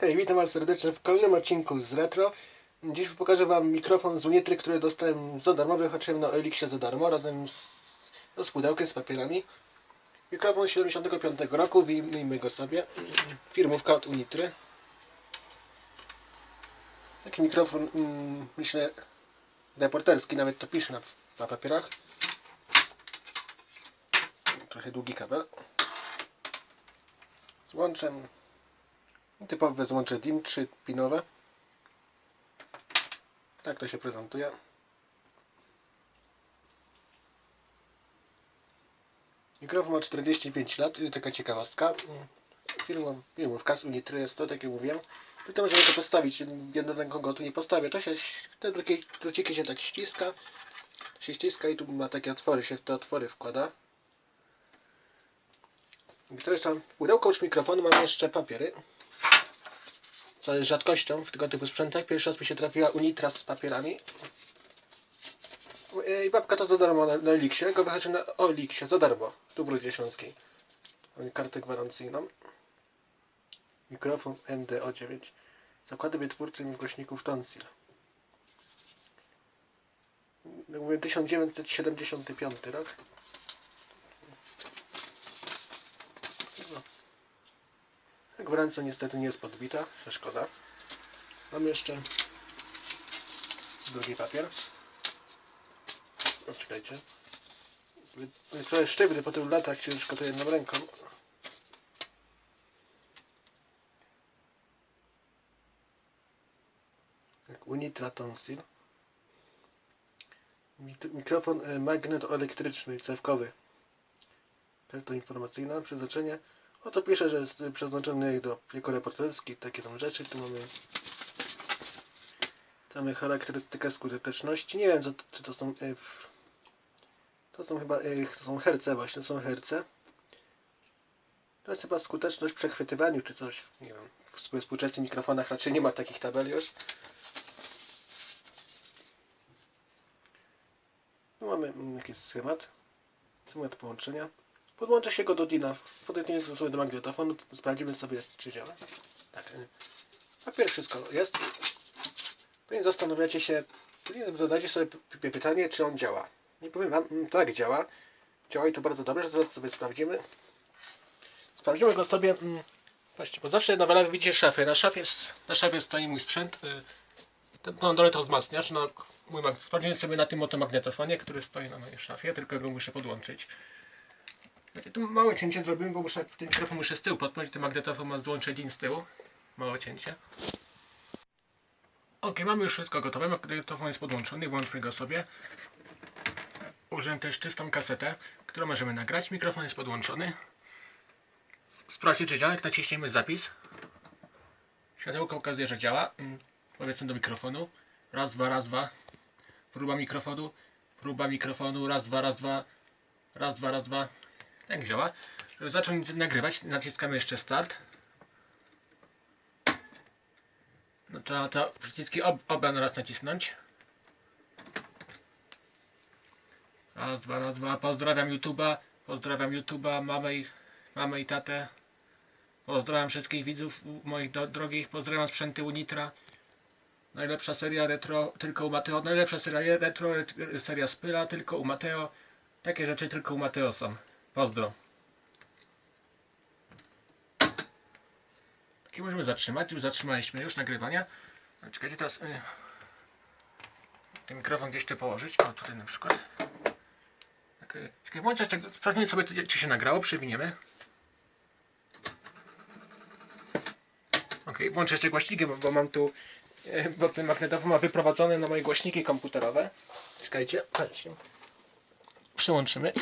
Hej, witam Was serdecznie w kolejnym odcinku z Retro. Dziś pokażę Wam mikrofon z Unitry, który dostałem za darmowy, chodziłem na Elixie za darmo, razem z, no, z pudełkiem, z papierami. Mikrofon z 75 roku, wyjmijmy go sobie. Firmówka od Unitry. Taki mikrofon, mm, myślę, reporterski, nawet to pisze na, na papierach. Trochę długi kabel. Z łączem Typowe złącze DIN 3 pinowe. Tak to się prezentuje. Mikrofon ma 45 lat i taka ciekawostka. Firma, firmówka z Unitry jest to, tak jak mówiłem. Tylko możemy to postawić, jednego go tu nie postawię. To się, te drugie druciki się tak ściska. Się ściska i tu ma takie otwory, się w te otwory wkłada. I tam w pudełku już mikrofonu mam jeszcze papiery co jest rzadkością w tego typu sprzętach. Pierwszy raz mi się trafiła Unitra z papierami. I babka to za darmo na, na. Go wychodzi na Elixie za darmo. Tu w Rudzie Śląskiej. Mam kartę gwarancyjną. Mikrofon MDO9. Zakłady wytwórcze głośników Tonsil. Jak mówię, 1975 rok. No. Gwarancja niestety nie jest podbita, że szkoda. Mam jeszcze drugi papier. O, czekajcie. Trochę sztywny po tylu latach, ciężko to jedną ręką. Tak, Unitra Tonsil. Mik- Mikrofon e, magnetoelektryczny, cewkowy. Karta informacyjna, przeznaczenie Oto pisze, że jest przeznaczony do jako reporterski, takie tam rzeczy. Tu mamy mamy charakterystykę skuteczności. Nie wiem, co, czy to są. e, To są chyba. e, To są herce, właśnie, to są herce. To jest chyba skuteczność w przechwytywaniu, czy coś. Nie wiem. W współczesnych mikrofonach raczej nie ma takich tabel już. Tu mamy mm, jakiś schemat. Schemat połączenia. Podłączę się go do DINA. Podejdziemy sobie do magnetofonu. Sprawdzimy sobie, czy działa. Tak. Papier wszystko jest. Później zastanawiacie się, później zadacie sobie pytanie, czy on działa. Nie powiem wam, mm, tak działa. Działa i to bardzo dobrze. Zaraz sobie sprawdzimy. Sprawdzimy go sobie. mm, Właśnie, bo zawsze na walawie widzicie szafę. Na szafie, na szafie stoi mój sprzęt. y, Ten na dole to wzmacniacz. No, mój sprawdzimy sobie na tym oto magnetofonie, który stoi na mojej szafie. Tylko go muszę podłączyć. Znaczy, tu małe cięcie zrobimy, bo muszę ten mikrofon muszę z tyłu podpiąć, ten magnetofon ma złącze DIN z tyłu. Małe cięcie. Ok, mamy już wszystko gotowe, magnetofon jest podłączony, włączmy go sobie. Użyłem też czystą kasetę, którą możemy nagrać. Mikrofon jest podłączony. Sprawdźcie czy działa, jak naciśniemy zapis. Światełko pokazuje, że działa. Mm, Powiedzmy do mikrofonu. Raz, dwa, raz, dwa. Próba mikrofonu. Próba mikrofonu. Raz, dwa, raz, dwa. Raz, dwa, raz, dwa. Tak działa. Żeby zacząć nagrywać, naciskamy jeszcze start. No, trzeba to przyciski ob, oba raz nacisnąć. Raz, dwa, raz, dwa. Pozdrawiam YouTube'a. Pozdrawiam YouTube'a, mamę i, mamę i tatę. Pozdrawiam wszystkich widzów moich do, drogich. Pozdrawiam sprzęty Unitra. Najlepsza seria retro tylko u Mateo. Najlepsza seria retro, ret- seria Spyla tylko u Mateo. Takie rzeczy tylko u Mateo są. Pozdro. Takie możemy zatrzymać. Już zatrzymaliśmy już nagrywania. Czekajcie teraz. Y, ten mikrofon gdzieś tu położyć. O, tutaj na przykład. Tak, y, Czekaj, bądź jeszcze sprawdzimy sobie, czy- się nagrało. Przewiniemy. Ok, włączę jeszcze głośniki, bo, bo mam tu. y, Bo ten magnetofon ma wyprowadzony na moje głośniki komputerowe. Czekajcie, patrzcie. Przyłączymy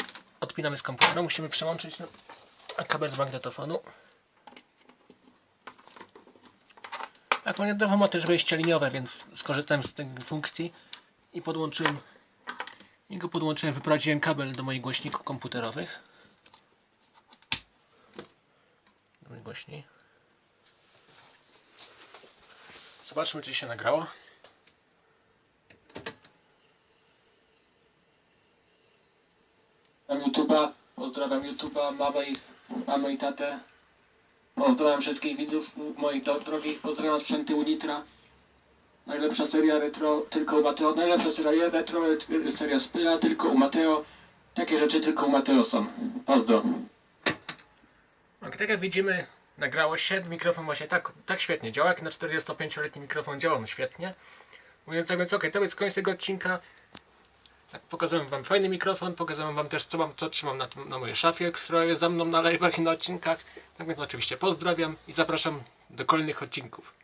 odpinamy z komputera, musimy przełączyć na na kabel z magnetofonu. Tak, magnetofon ma też wejście liniowe, więc skorzystałem z tej funkcji i podłączyłem i go podłączyłem, wyprowadziłem kabel do moich głośników komputerowych. Głośni. Zobaczmy, czy się nagrało. Pozdrawiam YouTube'a, pozdrawiam YouTube'a, mamę i, mamę i tatę. Pozdrawiam wszystkich widzów moich do- drogich, pozdrawiam sprzęty Unitra. Najlepsza seria retro, tylko u Mateo. Najlepsza seria retro, seria Spyra, tylko u Mateo. Takie rzeczy tylko u Mateo są. Pozdro. Tak jak widzimy, nagrało się, mikrofon właśnie tak, tak świetnie działa, jak na 45-letni mikrofon działał on świetnie. Mówiąc tak więc, ok, to jest koniec tego odcinka. Tak, pokazałem wam fajny mikrofon, pokazałem wam też co mam, co trzymam na, na mojej szafie, która jest za mną na live'ach i na odcinkach. Tak więc oczywiście pozdrawiam i zapraszam do kolejnych odcinków.